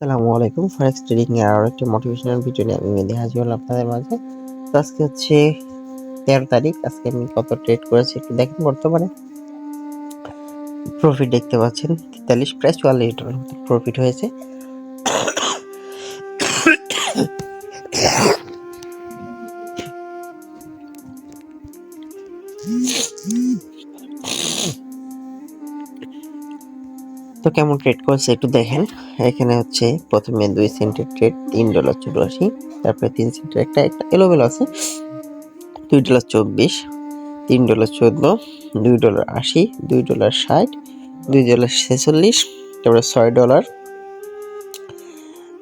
আসসালামু আলাইকুম forex trading এর আরও একটি মোটিভেশনাল ভিডিও নিয়ে আমি মেহেদি হাজির হলাম আপনাদের মাঝে। তো আজকে হচ্ছে তেরো তারিখ, আজকে আমি কত ট্রেড করেছি একটু দেখেন বর্তমানে। প্রফিট দেখতে পাচ্ছেন, তেতাল্লিশ, প্রায় চুয়াল্লিশ ডলার প্রফিট হয়েছে। তো কেমন ট্রেড করছে একটু দেখেন। এখানে হচ্ছে প্রথমে দুই সেন্টের ট্রেড তিন ডলার চুরাশি, তারপরে তিন সেন্টের একটা একটা এলোমেলো আছে। দুই ডলার চব্বিশ, তিন ডলার চোদ্দ, দুই ডলার আশি, দুই ডলার ষাট, দুই ডলার ছেচল্লিশ, তারপরে ছয় ডলার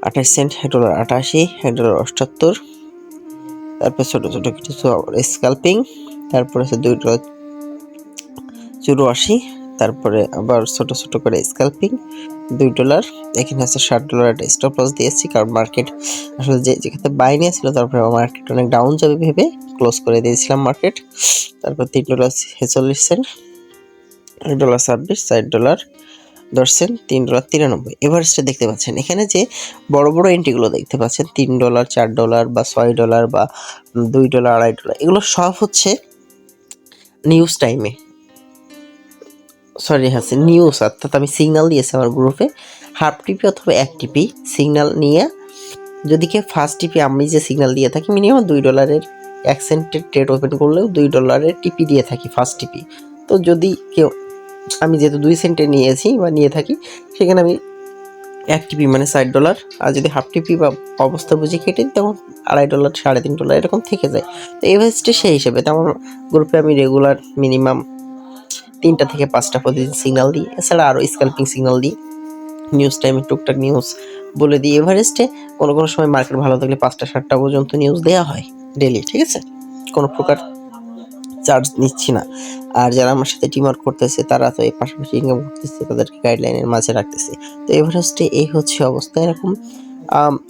আঠাশ সেন্ট এক ডলার আটাশি, এক ডলার অষ্টাত্তর, তারপর ছোটো ছোটো কিছু স্কাল্পিং তারপর আছে দুই ডলার চুরাশি তারপরে আবার ছোট ছোট করে স্ক্যাল্পিং দুই ডলার, এখানে আছে ষাট ডলার একটা স্টপ লস দিয়েছি, কারণ মার্কেট আসলে যে যেখানে বাই নিয়েছিল তারপরে মার্কেট অনেক ডাউন যাবে ভেবে ক্লোজ করে দিয়েছিলাম মার্কেট তারপর তিন ডলার ছেচল্লিশ সেন্ট এক ডলার ছাব্বিশ, চার ডলার দশ সেন্ট তিন ডলার তিরানব্বই। এভারেস্টে দেখতে পাচ্ছেন, এখানে যে বড় বড় এন্ট্রিগুলো দেখতে পাচ্ছেন, তিন ডলার, চার ডলার বা ছয় ডলার বা দুই ডলার, আড়াই ডলার, এগুলো সব হচ্ছে নিউজ টাইমে সরি হ্যাঁ নিউজ অর্থাৎ আমি সিগন্যাল দিয়েছি আমার গ্রুপে হাফ টিপি অথবা এক টিপি সিগন্যাল নিয়ে যদি কেউ ফার্স্ট টিপি আমি যে সিগন্যাল দিয়ে থাকি মিনিমাম দুই ডলারের এক সেন্টের ট্রেড ওপেন করলেও দুই ডলারের টিপি দিয়ে থাকি ফার্স্ট টিপি তো যদি কেউ, আমি যেহেতু দুই সেন্টে নিয়েছি বা নিয়ে থাকি, সেখানে আমি এক টিপি মানে ষাট ডলার আর যদি হাফ টিপি বা অবস্থা বুঝে কেটে তখন আড়াই ডলার সাড়ে তিন ডলার এরকম থেকে যায়। তো এভারেজটা সেই হিসেবে তেমন গ্রুপে আমি রেগুলার মিনিমাম তিনটা থেকে পাঁচটা প্রতিদিন সিগন্যাল দিই। এছাড়া আরও স্ক্যাল্পিং সিগন্যাল দিই। নিউজ টাইমে টুকটাক নিউজ বলে দিই এভারেস্টে। কোনো কোনো সময় মার্কেট ভালো থাকলে পাঁচটা, সাতটা পর্যন্ত নিউজ দেওয়া হয় ডেলি ঠিক আছে? কোনো প্রকার চার্জ নিচ্ছি না। আর যারা আমার সাথে টিম ওয়ার্ক করতেছে, তারা তো এই পাশাপাশি ইনকাম করতেছে, তাদেরকে গাইডলাইনের মাঝে রাখতেছে। তো এভারেস্টে এই হচ্ছে অবস্থা এরকম।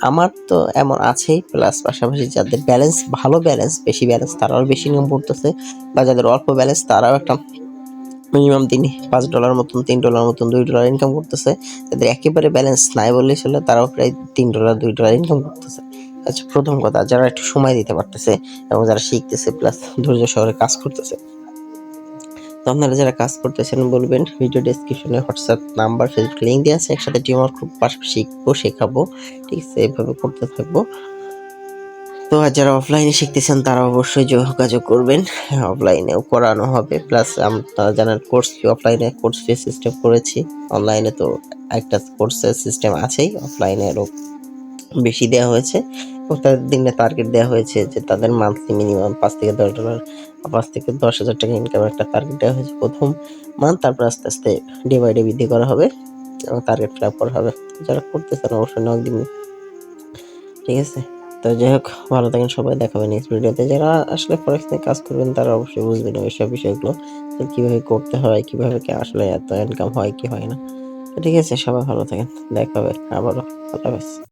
আমার তো এমন আছেই প্লাস পাশাপাশি যাদের ব্যালেন্স ভালো ব্যালেন্স বেশি ব্যালেন্স তারাও বেশি ইনকাম করতেছে। বা যাদের অল্প ব্যালেন্স তারাও একটা মিনিমাম দিনে পাঁচ ডলার মতন, তিন ডলার মতন, দুই ডলার ইনকাম করতেছে। তাদের একেবারে ব্যালেন্স নাই বললেই চলে, তারাও প্রায় তিন ডলার দুই ডলার ইনকাম করতেছে। আচ্ছা প্রথম কথা, যারা একটু সময় দিতে পারতেছে এবং যারা শিখতেছে প্লাস ধৈর্য শহরে কাজ করতেছে। তো আপনারা যারা কাজ করতেছেন বলবেন ভিডিও ডেসক্রিপশনে হোয়াটসঅ্যাপ নাম্বার ফেসবুক লিঙ্ক দেওয়া আছে, একসাথে টিম ওয়ার্ক খুব পাশাপাশি শিখব, শেখাবো। ঠিক আছে এইভাবে করতে থাকব। তো আর যারা অফলাইনে শিখতেছেন, তারা অবশ্যই যোগাযোগ করবেন। অফলাইনেও করানো হবে। প্লাস আমরা জানার কোর্স অফলাইনে কোর্স ফি সিস্টেম করেছি অনলাইনে তো একটা কোর্সের সিস্টেম আছেই অফলাইনেরও বেশি দেওয়া হয়েছে। এবং তাদের দিনে টার্গেট দেওয়া হয়েছে যে তাদের মান্থলি মিনিমাম পাঁচ থেকে দশ ডলার পাঁচ থেকে দশ হাজার টাকা ইনকাম একটা টার্গেট দেওয়া হয়েছে প্রথম মান্থ তারপর আস্তে আস্তে ডে বাই ডে বৃদ্ধি করা হবে এবং টার্গেট ফিল আপ করা হবে। যারা করতে চান অবশ্যই নক দিন ঠিক আছে? তো যাই হোক, ভালো থাকেন সবাই দেখাবেন নেক্সট ভিডিওতে যারা আসলে ফরেক্স নিয়ে কাজ করবেন, তারা অবশ্যই বুঝবেন ওইসব বিষয়গুলো কীভাবে করতে হয়, কীভাবে কি আসলে এত ইনকাম হয়, কি হয় না। ঠিক আছে, সবাই ভালো থাকেন দেখাবে আবারও, আল্লাহ